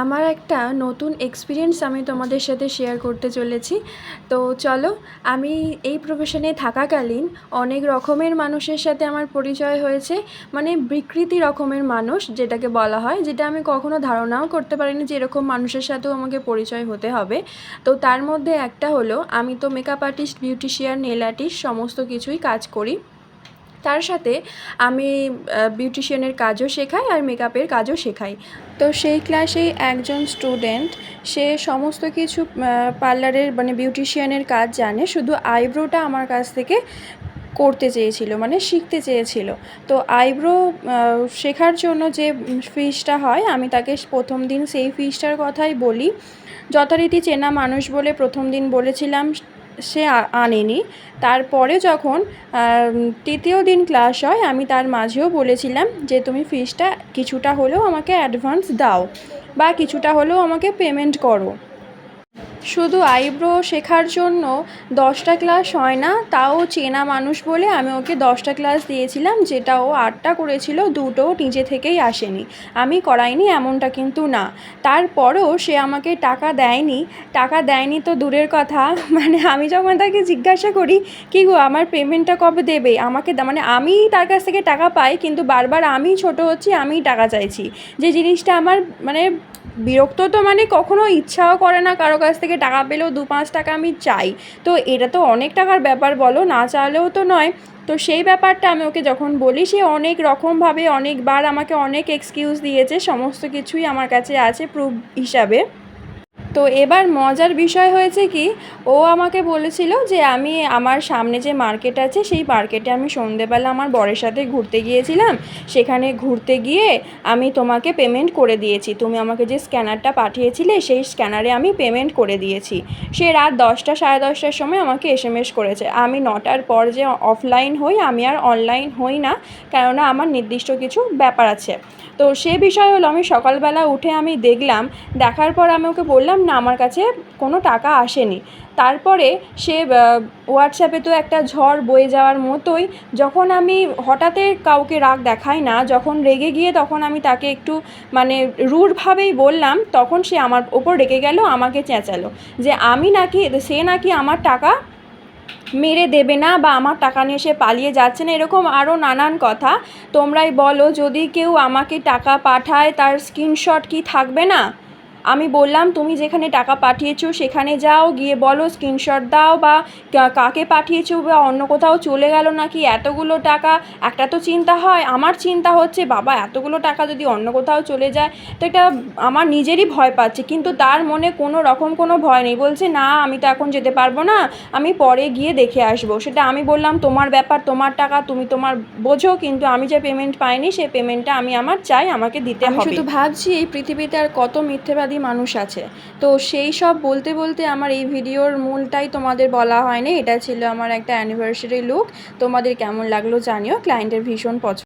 আমার একটা নতুন এক্সপিরিয়েন্স আমি তোমাদের সাথে শেয়ার করতে চলেছি। তো চলো, আমি এই প্রফেশনে থাকাকালীন অনেক রকমের মানুষের সাথে আমার পরিচয় হয়েছে। মানে বিকৃতি রকমের মানুষ, যেটাকে বলা হয়, যেটা আমি কখনো ধারণাও করতে পারিনি যে এরকম মানুষের সাথেও আমাকে পরিচয় হতে হবে। তো তার মধ্যে একটা হলো, আমি তো makeup artist beautician nail artist সমস্ত কিছুই কাজ করি। তার সাথে আমি বিউটিশিয়ানের কাজও শেখাই আর মেকআপের কাজও শেখাই। তো সেই ক্লাসেই একজন স্টুডেন্ট সে সমস্ত কিছু পার্লারের মানে বিউটিশিয়ানের কাজ জানে, শুধু আইব্রোটা আমার কাছ থেকে করতে চেয়েছিল মানে শিখতে চেয়েছিল। তো আইব্রো শেখার জন্য যে ফিসটা হয়, আমি তাকে প্রথম দিন সেই ফিসটার কথাই বলি। যথারীতি চেনা মানুষ বলে প্রথম দিন বলেছিলাম সে আনেনি। তারপরে যখন তৃতীয় দিন ক্লাস হয়, আমি তার মাঝেও বলেছিলাম যে, তুমি ফিসটা কিছুটা হলেও আমাকে অ্যাডভান্স দাও বা কিছুটা হলেও আমাকে পেমেন্ট করো। শুধু আইব্রো শেখার জন্য দশটা ক্লাস হয় না, তাও চেনা মানুষ বলে আমি ওকে দশটা ক্লাস দিয়েছিলাম, যেটা ও আটটা করেছিল, দুটো নিজে থেকেই আসেনি। আমি করাইনি এমনটা কিন্তু না। তারপরেও সে আমাকে টাকা দেয়নি। টাকা দেয়নি তো দূরের কথা। মানে আমি যখন তাকে জিজ্ঞাসা করি, কী গো, আমার পেমেন্টটা কবে দেবে? আমাকে মানে আমি তার কাছ থেকে টাকা পাই, কিন্তু বারবার আমি ছোট হচ্ছি, আমিই টাকা চাইছি। যে জিনিসটা আমার মানে বিরক্ত তো মানে কখনো ইচ্ছাও করে না, কারও কাছ থেকে টাকা পেলেও দু পাঁচ টাকা আমি চাই। তো এটা তো অনেক টাকার ব্যাপার বলো, না চাইলেও তো নয়। তো সেই ব্যাপারটা আমি ওকে যখন বলি, সে অনেক রকমভাবে অনেকবার আমাকে অনেক এক্সকিউজ দিয়েছে, সমস্ত কিছুই আমার কাছে আছে প্রুফ হিসাবে। তো এবার মজার বিষয় হয়েছে কি, ও আমাকে বলেছিল যে আমি আমার সামনে যে মার্কেট আছে, সেই মার্কেটে আমি সন্ধেবেলা আমার বরের সাথে ঘুরতে গিয়েছিলাম। সেখানে ঘুরতে গিয়ে আমি তোমাকে পেমেন্ট করে দিয়েছি। তুমি আমাকে যে স্ক্যানারটা পাঠিয়েছিলে, সেই স্ক্যানারে আমি পেমেন্ট করে দিয়েছি। সে রাত দশটা, সাড়ে দশটার সময় আমাকে এসএমএস করেছে। আমি নটার পর যে অফলাইন হই, আমি আর অনলাইন হই না, কেননা আমার নির্দিষ্ট কিছু ব্যাপার আছে। তো সে বিষয় হলো, আমি সকালবেলা উঠে আমি দেখলাম, দেখার পর আমি ওকে বললাম না, আমার কাছে কোনো টাকা আসেনি। তারপরে সে হোয়াটসঅ্যাপে তো একটা ঝড় বয়ে যাওয়ার মতোই, যখন আমি হঠাৎই কাউকে রাগ দেখাই না, যখন রেগে গিয়ে তখন আমি তাকে একটু মানে রুডভাবেই বললাম, তখন সে আমার ওপর রেগে গেল, আমাকে চেঁচালো যে আমি নাকি, সে নাকি আমার টাকা মেরে দেবে না বা আমার টাকা নিয়ে সে পালিয়ে যাচ্ছে না, এরকম আরও নানান কথা। তোমরাই বলো, যদি কেউ আমাকে টাকা পাঠায়, তার স্ক্রিনশট কি থাকবে না? আমি বললাম তুমি যেখানে টাকা পাঠিয়েছো সেখানে যাও গিয়ে বলো স্ক্রিনশট দাও বা কাকে পাঠিয়েছো বা অন্য কোথাও চলে গেল নাকি? এতগুলো টাকা একটা তো চিন্তা হয় আমার চিন্তা হচ্ছে বাবা এতগুলো টাকা যদি অন্য কোথাও চলে যায় তো এটা আমার নিজেরই ভয় পাচ্ছে। কিন্তু তার মনে কোনো রকম কোনো ভয় নেই বলছে না আমি তো এখন যেতে পারব না আমি পরে গিয়ে দেখে আসব। সেটা আমি বললাম তোমার ব্যাপার তোমার টাকা তুমি তোমার বোঝো কিন্তু আমি যে পেমেন্ট পাইনি সেই পেমেন্টটা আমি আমার চাই আমাকে দিতে হবে। শুধু শুধু ভাবছি এই পৃথিবীতে আর কত মিথ্যেবাদী মানুষ আছে। তো সেই সব বলতে বলতে আমার এই ভিডিওর মূলটাই তোমাদের বলা হয়নি। এটা ছিল আমার একটা অ্যানিভার্সারি লুক তোমাদের কেমন লাগল জানিও। ক্লায়েন্টের ভীষণ পছন্দ